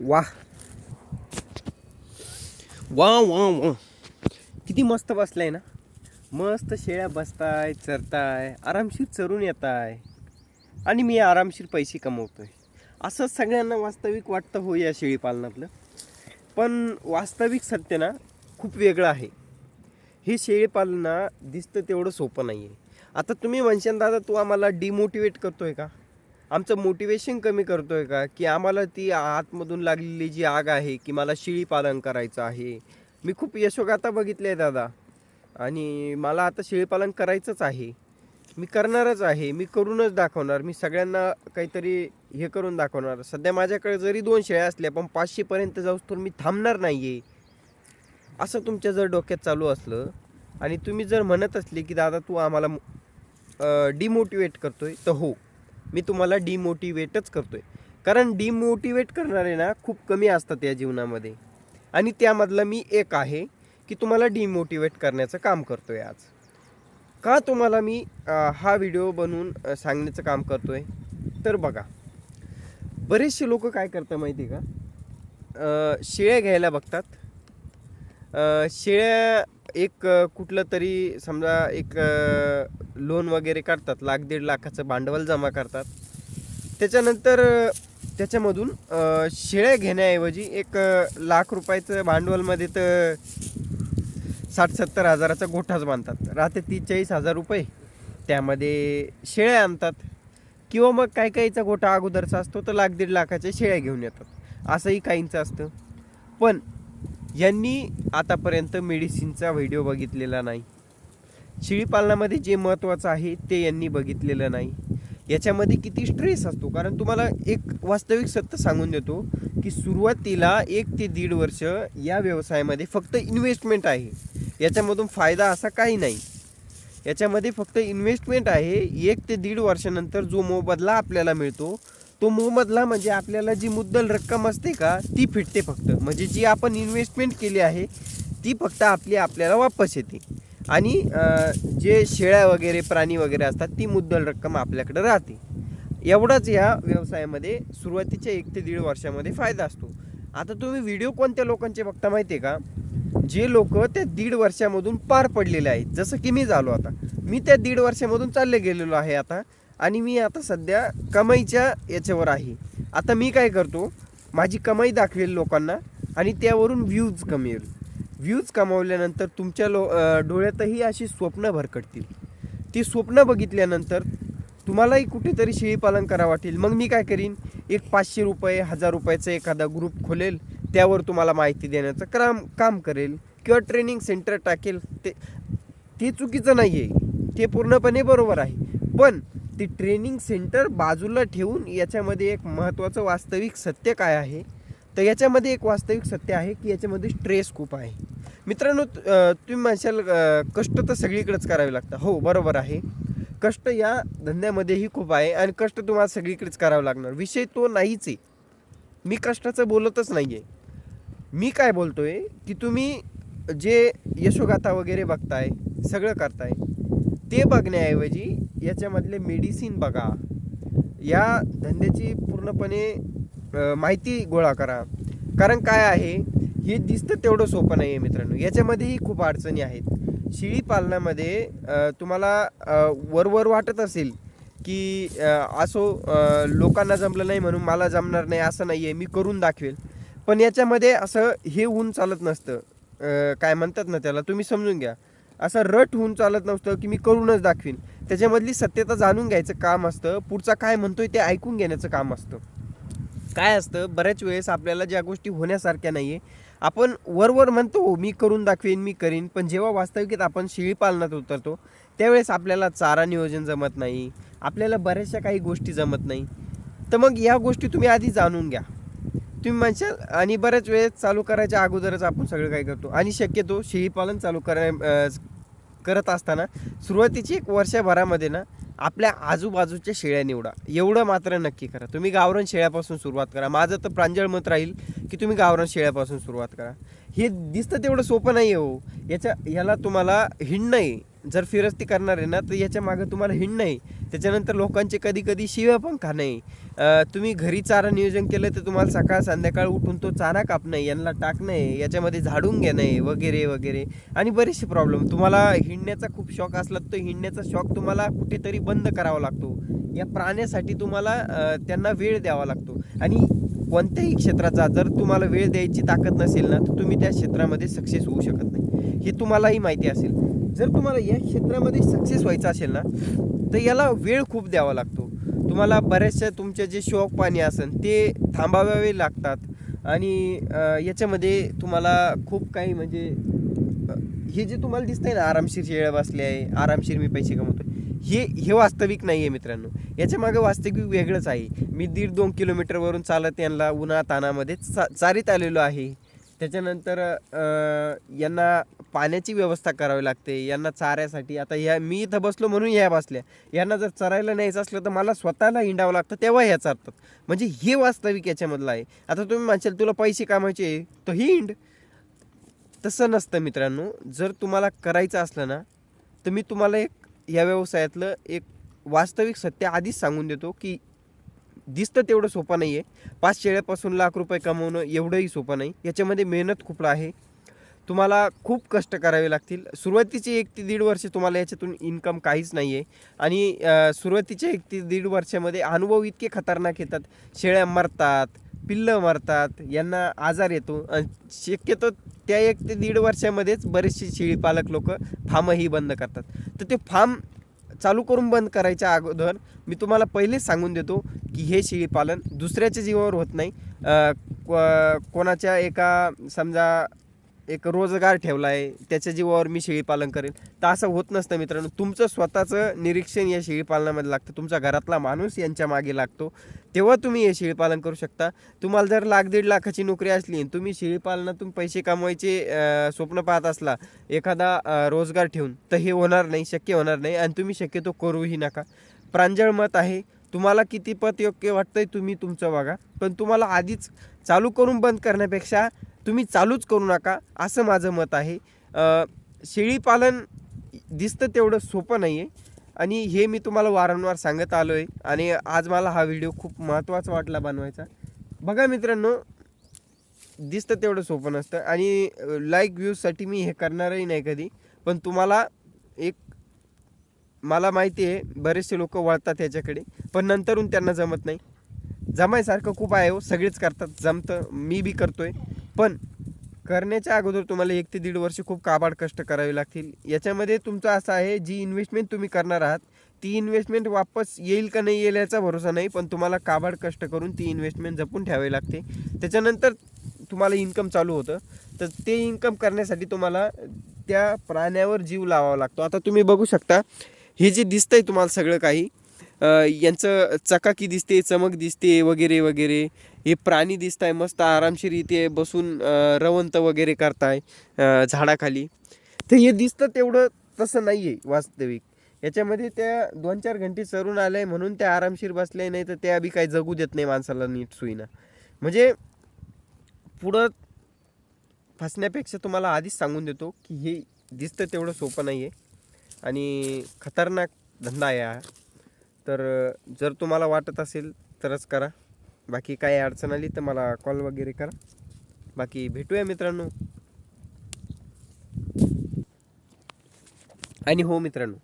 वा वा वा वा किती मस्त बसलाय ना. मस्त शेळ्या बसताय चरताय आरामशीर चरून येताय. आणि मी आरामशीर पैसे कमवतोय. असं सगळ्यांना वास्तविक वाटतं हो या शेळी पालनातलं. पण वास्तविक सत्य ना खूप वेगळं आहे. हे शेळी पालना दिसतं तेवढं सोपं नाही आहे आता तुम्ही म्हणशाल दादा तू आम्हाला डिमोटिवेट करतोय का? आमचं मोटिवेशन कमी करतोय का? की आम्हाला ती आतमधून लागलेली जी आग आहे की मला शिळी पालन करायचं आहे. मी खूप यशोगाथा बघितले दादा. आणि मला आता शेळीपालन करायचंच आहे. मी करणारच आहे. मी करूनच दाखवणार. मी सगळ्यांना काहीतरी हे करून दाखवणार. सध्या माझ्याकडे जरी दोन शेळ्या असल्या पण पाचशेपर्यंत जाऊस तर मी थांबणार नाही आहे असं तुमच्या जर डोक्यात चालू असलं आणि तुम्ही जर म्हणत असले की दादा तू आम्हाला डिमोटिवेट करतोय तर हो. मी तुम्हाला डिमोटिवेटच करतोय. कारण डिमोटिवेट करणारे ना खूप कमी असतात या जीवनामध्ये. आणि त्यामधला मी एक आहे की तुम्हाला डिमोटिवेट करण्याचं काम करतो आहे आज. का तुम्हाला मी हा व्हिडिओ बनवून सांगण्याचं काम करतो आहे तर बघा. बरेचसे लोक काय करतात माहिती आहे का? शेळ्या घ्यायला बघतात. शेळ्या एक कुठलं तरी समजा एक लोन वगैरे काढतात लाख दीड लाखाचं भांडवल जमा करतात. त्याच्यानंतर त्याच्यामधून शेळ्या घेण्याऐवजी एक लाख रुपयाचं भांडवलमध्ये तर साठ सत्तर हजाराचा गोठाच बांधतात. राहते तीस चाळीस हजार रुपये. त्यामध्ये शेळ्या आणतात. किंवा मग काही काहीचा गोठा अगोदरचा असतो तर लाख दीड लाखाच्या शेळ्या घेऊन येतात. असंही काहींचं असतं. पण यांनी आतापर्यंत मेडिसिनचा व्हिडिओ बघितलेला नाही. शेळीपालनामध्ये जे महत्त्वाचं आहे ते यांनी बघितलेलं नाही. याच्यामध्ये किती स्ट्रेस असतो? कारण तुम्हाला एक वास्तविक सत्य सांगून देतो की सुरुवातीला एक ते दीड वर्ष या व्यवसायामध्ये फक्त इन्व्हेस्टमेंट आहे. याच्यामधून फायदा असा काही नाही. याच्यामध्ये फक्त इन्व्हेस्टमेंट आहे. एक ते दीड वर्षानंतर जो मोबदला आपल्याला मिळतो तो मोबदला म्हणजे आपल्याला जी मुद्दल रक्कम असते का ती फिटते फक्त. म्हणजे जी आपण इन्व्हेस्टमेंट केली आहे ती फक्त आपली आपल्याला वापस येते. आणि जे शेळ्या वगैरे प्राणी वगैरे असतात ती मुद्दल रक्कम आपल्याकडे राहते. एवढाच या व्यवसायामध्ये सुरुवातीच्या एक ते दीड वर्षामध्ये फायदा असतो. आता तुम्ही व्हिडिओ कोणत्या लोकांचे बघता माहिती आहे का? जे लोक त्या दीड वर्षामधून पार पडलेले आहेत. जसं की मी झालो आता. मी त्या दीड वर्षामधून चालले गेलेलो आहे आता. आणि मी आता सध्या कमाईच्या याच्यावर आहे. आता मी काय करतो माझी कमाई दाखवेल लोकांना आणि त्यावरून व्ह्यूज कमेल. व्ह्यूज कमावल्यानंतर तुमच्या लो डोळ्यातही अशी स्वप्न भरकटतील. ती स्वप्न बघितल्यानंतर तुम्हालाही कुठेतरी शेळीपालन करा वाटेल. मग मी काय करीन? एक पाचशे रुपये हजार रुपयाचा एखादा ग्रुप खोलेल. त्यावर तुम्हाला माहिती देण्याचं काम काम करेल. किंवा ट्रेनिंग सेंटर टाकेल. ते ते चुकीचं नाही आहे ते पूर्णपणे बरोबर आहे. पण ते ट्रेनिंग सेंटर बाजूला ठेवून याच्यामध्ये एक महत्त्वाचं वास्तविक सत्य काय आहे? तर याच्यामध्ये एक वास्तविक सत्य आहे की याच्यामध्ये स्ट्रेस खूप आहे. मित्रांनो तुम्ही म्हणशाल कष्ट तर सगळीकडेच करावे लागतं हो बरोबर आहे. कष्ट या धंद्यामध्येही खूप आहे आणि कष्ट तुम्हाला सगळीकडेच करावं लागणार. विषय तो नाहीच आहे. मी कष्टाचं बोलतच नाही आहे मी काय बोलतो आहे की तुम्ही जे यशोगाथा वगैरे बघताय सगळं करताय ते बघण्याऐवजी याच्यामधले मेडिसिन बघा. या धंद्याची पूर्णपणे माहिती गोळा करा. कारण काय आहे? हे दिसतं तेवढं सोपं नाही आहे मित्रांनो. याच्यामध्येही खूप अडचणी आहेत. शेळी पालनामध्ये तुम्हाला वरवर वाटत असेल की असो लोकांना जमलं नाही म्हणून मला जमणार नाही असं नाही आहे मी करून दाखवेल. पण याच्यामध्ये असं हे होऊन चालत नसतं. काय म्हणतात ना त्याला? तुम्ही समजून घ्या. असं रट होऊन चालत नसतं की मी करूनच दाखवीन. त्याच्यामधली सत्यता जाणून घ्यायचं काम असतं. पुढचा काय म्हणतोय ते ऐकून घेण्याचं काम असतं. काय असतं? बऱ्याच वेळेस आपल्याला ज्या गोष्टी होण्यासारख्या नाही आहे आपण वरवर म्हणतो हो, मी करून दाखवेन मी करीन. पण जेव्हा वास्तविकत आपण शेळी पालनात उतरतो त्यावेळेस आपल्याला चारा नियोजन जमत नाही. आपल्याला बऱ्याचशा काही गोष्टी जमत नाही. तर मग या गोष्टी तुम्ही आधी जाणून घ्या. तुम्ही म्हणशाल आणि बऱ्याच वेळेस चालू करायच्या अगोदरच आपण सगळं काय करतो. आणि शक्यतो शेळीपालन चालू करा करत असताना सुरुवातीची एक वर्षभरामध्ये ना आपल्या आजूबाजूच्या शेळ्या निवडा. एवढं मात्र नक्की करा. तुम्ही गावरान शेळ्यापासून सुरुवात करा. माझं तर प्रांजळ मत राहील की तुम्ही गावरान शेळ्यापासून सुरुवात करा. हे दिसतं तेवढं सोपं नाही आहे हो. याच्या याला तुम्हाला हिंड नाही. जर फिरस्ती करणार आहे ना तर याच्या मागं तुम्हाला हिंड आहे त्याच्यानंतर लोकांचे कधी कधी शिव्या पण खाणे तुम्ही घरी चारा नियोजन केलं तर तुम्हाला सकाळ संध्याकाळ उठून तो चारा कापणे यांना टाकणे याच्यामध्ये झाडून घेणे वगैरे वगैरे. आणि बरेचसे प्रॉब्लेम तुम्हाला हिंडण्याचा खूप शौक असला तर तो हिंडण्याचा शौक तुम्हाला कुठेतरी बंद करावा लागतो. या प्राण्यासाठी तुम्हाला त्यांना वेळ द्यावा लागतो. आणि कोणत्याही क्षेत्राचा जर तुम्हाला वेळ द्यायची ताकद नसेल ना तर तुम्ही त्या क्षेत्रामध्ये सक्सेस होऊ शकत नाही. हे तुम्हालाही माहिती असेल. जर तुम्हाला या क्षेत्रामध्ये सक्सेस व्हायचं असेल ना तर याला वेळ खूप द्यावा लागतो. तुम्हाला बऱ्याचशा तुमचे जे शौक पाणी असेल ते थांबावावे लागतात. आणि याच्यामध्ये तुम्हाला खूप काही म्हणजे हे जे तुम्हाला दिसतंय ना आरामशीर शेळ बसले आहे आरामशीर मी पैसे कमवतो हे हे वास्तविक नाही आहे मित्रांनो. याच्यामागे वास्तविक वेगळंच आहे. मी दीड दोन किलोमीटरवरून चालत यांना उन्हा तानामध्ये चा चारीत आलेलो आहे. त्याच्यानंतर यांना पाण्याची व्यवस्था करावी लागते यांना चाऱ्यासाठी. आता ह्या मी इथं बसलो म्हणून ह्या बसल्या. यांना जर चरायला न्यायचं असलं तर मला स्वतःला हिंडावं लागतं तेव्हा ह्या चारतात. म्हणजे हे वास्तविक याच्यामधलं आहे. आता तुम्ही म्हणशाल तुला पैसे कामायचे तर हिंड. तसं नसतं मित्रांनो. जर तुम्हाला करायचं असलं ना तर मी तुम्हाला एक या व्यवसायातलं एक वास्तविक सत्य आधीच सांगून देतो की दिसतं तेवढं सोपं नाही आहे पाच शेळ्यापासून लाख रुपये कमवणं एवढंही सोपं नाही. याच्यामध्ये मेहनत खूप आहे. तुम्हाला खूप कष्ट करावे लागतील. सुरुवातीचे एक ते दीड वर्ष तुम्हाला याच्यातून इन्कम काहीच नाही आहे आणि सुरुवातीच्या एक ते दीड वर्षामध्ये अनुभव इतके खतरनाक येतात. शेळ्या मरतात पिल्लं मरतात यांना आजार येतो. शक्यतो त्या एक ते दीड वर्षामध्येच बरेचसे शेळीपालक लोक फार्मही बंद करतात. तर ते फार्म चालू करून बंद करायच्या अगोदर मी तुम्हाला पहिलेच सांगून देतो की हे शेळीपालन दुसऱ्याच्या जीवावर होत नाही. कोणाच्या एका समजा एक रोजगार ठेवला आहे त्याच्या जीवावर मी शेळीपालन करेन. तर असं होत नसतं मित्रांनो. तुमचं स्वतःचं निरीक्षण या शेळीपालनामध्ये लागतं. तुमचा घरातला माणूस यांच्या मागे लागतो. तेव्हा तुम्ही हे शेळीपालन करू शकता. तुम्हाला जर लाख दीड लाखाची नोकरी असली आणि तुम्ही शेळीपालनातून पैसे कमवायचे स्वप्न पाहत असला एखादा रोजगार ठेवून तर हे होणार नाही शक्य होणार नाही आणि तुम्ही शक्यतो करूही नका. प्रांजळ मत आहे. तुम्हाला किती पत योग्य वाटतंय तुम्ही तुमचं बघा. पण तुम्हाला आधीच चालू करून बंद करण्यापेक्षा तुम्ही चालूच करू नका असं माझं मत आहे. शेळीपालन दिसतं तेवढं सोपं नाही आहे आणि हे मी तुम्हाला वारंवार सांगत आलो आहे आणि आज मला हा व्हिडिओ खूप महत्त्वाचा वाटला बनवायचा. बघा मित्रांनो दिसतं तेवढं सोपं नसतं आणि लाईक व्ह्यूजसाठी मी हे करणारही नाही कधी. पण तुम्हाला एक मला माहिती आहे बरेचसे लोक वळतात ह्याच्याकडे पण नंतरून त्यांना जमत नाही. जमायसारखं खूप आहे हो सगळेच करतात जमतं मी बी करतो आहे पण करण्याच्या अगोदर तुम्हाला एक ते दीड वर्ष खूप काबाड कष्ट करावे लागतील. याच्यामध्ये तुमचं असं आहे जी इन्व्हेस्टमेंट तुम्ही करणार आहात ती इन्व्हेस्टमेंट वापस येईल का नाही येईल याचा भरोसा नाही पण तुम्हाला काबाड कष्ट करून ती इन्व्हेस्टमेंट जपून ठेवावी लागते. त्याच्यानंतर तुम्हाला इन्कम चालू होतं. तर ते इन्कम करण्यासाठी तुम्हाला त्या प्राण्यावर जीव लावावा लागतो. आता तुम्ही बघू शकता हे जे दिसतंय तुम्हाला सगळं काही यांचं चकाकी दिसते चमक दिसते वगैरे वगैरे. हे प्राणी दिसत आहे मस्त आरामशीर इथे बसून रवंत वगैरे करताय झाडाखाली. तर हे दिसतं तेवढं तसं नाही आहे वास्तविक. याच्यामध्ये त्या दोन चार घंटे चरून आले म्हणून त्या आरामशीर बसले नाही तर त्या बी काही जगू देत नाही माणसाला नीट सुईना. म्हणजे पुढं फसण्यापेक्षा तुम्हाला आधीच सांगून देतो की हे दिसतं तेवढं सोपं नाही आहे आणि खतरनाक धंदा आहे हा. तर जर तुम्हाला वाटत असेल तरच करा. बाकी काही अडचण आली तर मला कॉल वगैरे करा. बाकी भेटूया मित्रांनो. आणि हो मित्रांनो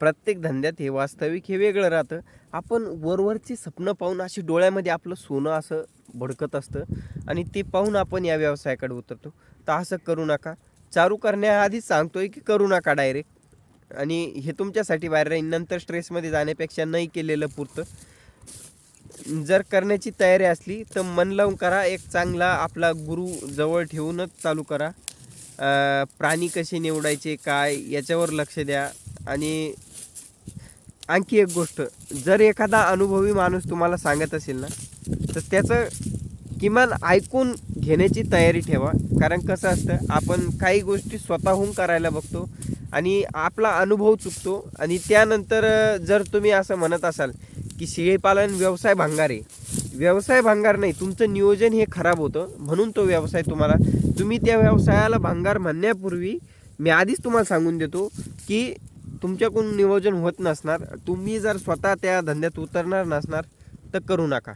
प्रत्येक धंद्यात हे वास्तविक हे वेगळं राहतं. आपण वरवरची स्वप्न पाहून अशी डोळ्यामध्ये आपलं सोनं असं भडकत असतं आणि ते पाहून आपण या व्यवसायाकडे उतरतो. तर असं करू नका. चालू करण्याआधीच सांगतोय की करू नका डायरेक्ट. आणि हे तुमच्यासाठी बाहेर राहील नंतर स्ट्रेसमध्ये जाण्यापेक्षा नाही केलेलं पुरतं. जर करण्याची तयारी असली तर मन लावून करा. एक चांगला आपला गुरु जवळ ठेवूनच चालू करा. प्राणी कसे निवडायचे काय याच्यावर लक्ष द्या. आणि आणखी एक गोष्ट जर एखादा अनुभवी माणूस तुम्हाला सांगत असेल ना तर त्याचं किमान ऐकून घेण्याची तयारी ठेवा. कारण कसं असतं आपण काही गोष्टी स्वतःहून करायला बघतो. आणि आपला अनुभव चुकतो. आणि त्यानंतर जर तुम्ही असं म्हणत असाल की शेळीपालन व्यवसाय भांगार आहे व्यवसाय भांगार नाही तुमचं नियोजन हे खराब होतं म्हणून तो व्यवसाय तुम्हाला तुम्ही त्या व्यवसायाला भांगार म्हणण्यापूर्वी मी आधीच तुम्हाला सांगून देतो की तुमच्याकडून नियोजन होत नसणार तुम्ही जर स्वतः त्या धंद्यात उतरणार नसणार तर करू नका.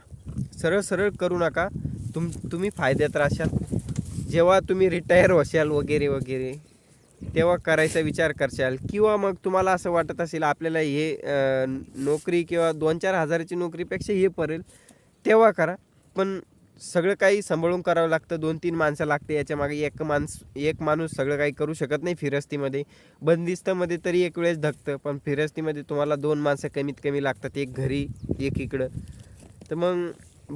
सरळ सरळ करू नका. तुम तुम्ही फायद्यात राशाल जेव्हा तुम्ही रिटायर व्हाल वगैरे वगैरे तेव्हा करायचा विचार करशाल? किंवा मग तुम्हाला असं वाटत असेल आपल्याला हे नोकरी किंवा दोन चार हजाराची नोकरीपेक्षा हे पडेल तेव्हा करा. पण सगळं काही सांभाळून करावं लागतं. दोन तीन माणसं लागते याच्या मागे. एक माणस एक माणूस सगळं काही करू शकत नाही फिरस्तीमध्ये. बंदिस्तमध्ये तरी एक वेळेस धकतं पण फिरस्तीमध्ये तुम्हाला दोन माणसं कमीत कमी लागतात. एक घरी एक इकडं. तर मग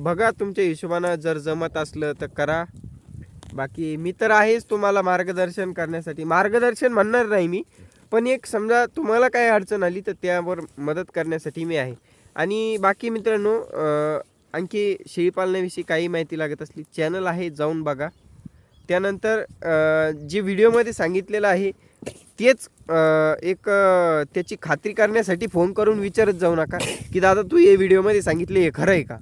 बघा तुमच्या हिशोबानं जर जमत असलं तर करा. बाकी मी तर आहेच तुम्हाला मार्गदर्शन करण्यासाठी. मार्गदर्शन म्हणणार नाही मी पण एक समजा तुम्हाला काय अडचण आली तर त्यावर मदत करण्यासाठी मी आहे. आणि बाकी मित्रांनो आणखी शेळीपालनाविषयी काही माहिती लागत असली चॅनल आहे जाऊन बघा. त्यानंतर जे व्हिडिओमध्ये सांगितलेलं आहे तेच एक त्याची खात्री करण्यासाठी फोन करून विचारत जाऊ नका की दादा तू हे व्हिडिओमध्ये सांगितले हे खरं आहे का?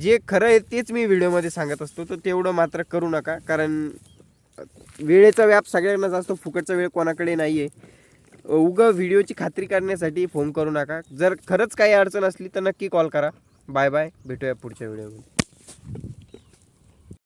जे खरं आहे तेच मी व्हिडिओमध्ये सांगत असतो तर तेवढं मात्र करू नका कारण वेळेचा व्याप सगळ्यांनाच असतो फुकटचा वेळ कोणाकडे नाही आहे उगं व्हिडिओची खात्री करण्यासाठी फोन करू नका. जर खरंच काही अडचण असली तर नक्की कॉल करा. Bye bye. भेटूया पुढच्या व्हिडिओमध्ये.